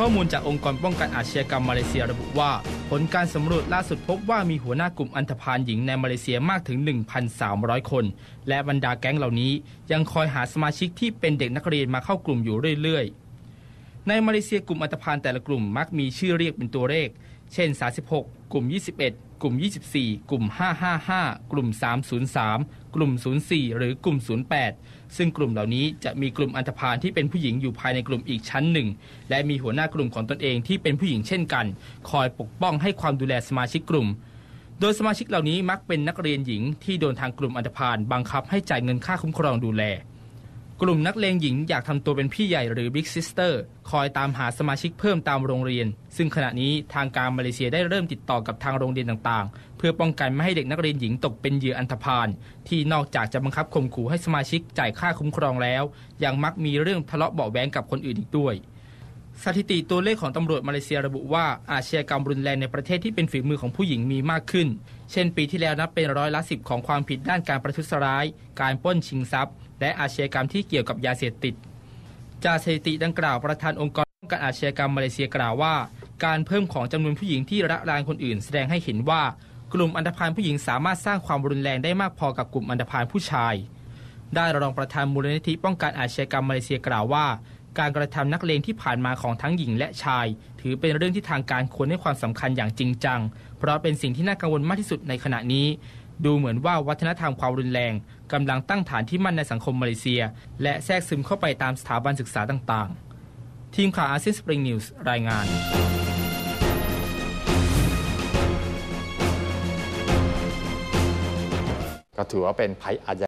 ข้อมูลจากองค์กรป้องกันอาชญากรรมมาเลเซียระบุว่า ผลการสำรวจล่าสุดพบว่ามีหัวหน้ากลุ่มอันธพาลหญิงในมาเลเซียมากถึง 1,300 คน และบรรดาแก๊งเหล่านี้ ยังคอยหาสมาชิกที่เป็นเด็กนักเรียนมาเข้ากลุ่มอยู่เรื่อยๆ ในมาเลเซียกลุ่มอันธพาลแต่ละกลุ่มมักมีชื่อเรียกเป็นตัวเลข เช่น 36 กลุ่ม 21 กลุ่ม 24 กลุ่ม 555 กลุ่ม 303 กลุ่ม 04 หรือกลุ่ม 08 ซึ่งกลุ่มเหล่านี้จะมีกลุ่มอันธพาลที่เป็นผู้หญิงอยู่ภายในกลุ่มอีกชั้นหนึ่ง และมีหัวหน้ากลุ่มของตนเองที่เป็นผู้หญิงเช่นกัน คอยปกป้องให้ความดูแลสมาชิกกลุ่มโดยสมาชิกเหล่านี้มักเป็นนักเรียนหญิงที่โดนทางกลุ่มอันธพาลบังคับให้จ่ายเงินค่าคุ้มครองดูแล กลุ่มนักเลงหญิงอยากทำตัวเป็นพี่ใหญ่หรือ Big Sister คอยตามหาสมาชิกเพิ่มตามโรงเรียน ซึ่งขณะนี้ทางการมาเลเซียได้เริ่มติดต่อกับทางโรงเรียนต่างๆ เพื่อป้องกันไม่ให้เด็กนักเรียนหญิงตกเป็นเหยื่ออันธพาลที่นอกจากจะบังคับข่มขู่ให้สมาชิกจ่ายค่าคุ้มครองแล้ว ยังมักมีเรื่องทะเลาะเบาะแว้งกับคนอื่นอีกด้วย สถิติตัวเลขของตำรวจมาเลเซียระบุว่าอาชญากรรมรุนแรงในประเทศที่เป็นฝีมือของผู้หญิงมีมากขึ้น เช่นปีที่แล้วนับเป็นร้อยละสิบของความผิดด้านการประทุษร้าย การปล้นชิงทรัพย์ และอาชญากรรมที่เกี่ยวกับยาเสพติด จากสถิติดังกล่าวประธานองค์กรป้องกันอาชญากรรมมาเลเซียกล่าวว่า การเพิ่มของจำนวนผู้หญิงที่ระรานคนอื่น แสดงให้เห็นว่า กลุ่มอันธพาลผู้หญิงสามารถสร้างความรุนแรงได้มากพอกับกลุ่มอันธพาลผู้ชายได้รองประธานมูลนิธิป้องกันอาชญากรรมมาเลเซียกล่าวว่า การกระทำนักเลงที่ผ่านมาของทั้งหญิงและชาย ถือเป็นเรื่องที่ทางการควรให้ความสำคัญอย่างจริงจัง เพราะเป็นสิ่งที่น่ากังวลมากที่สุดในขณะนี้ ดูเหมือนว่าวัฒนธรรมความรุนแรงกำลังตั้งฐานที่มั่นในสังคมมาเลเซีย และแทรกซึมเข้าไปตามสถาบันศึกษาต่างๆ ทีมข่าวอาเซียนสปริงนิวส์รายงานก็ถือว่าเป็นภัยอาชญ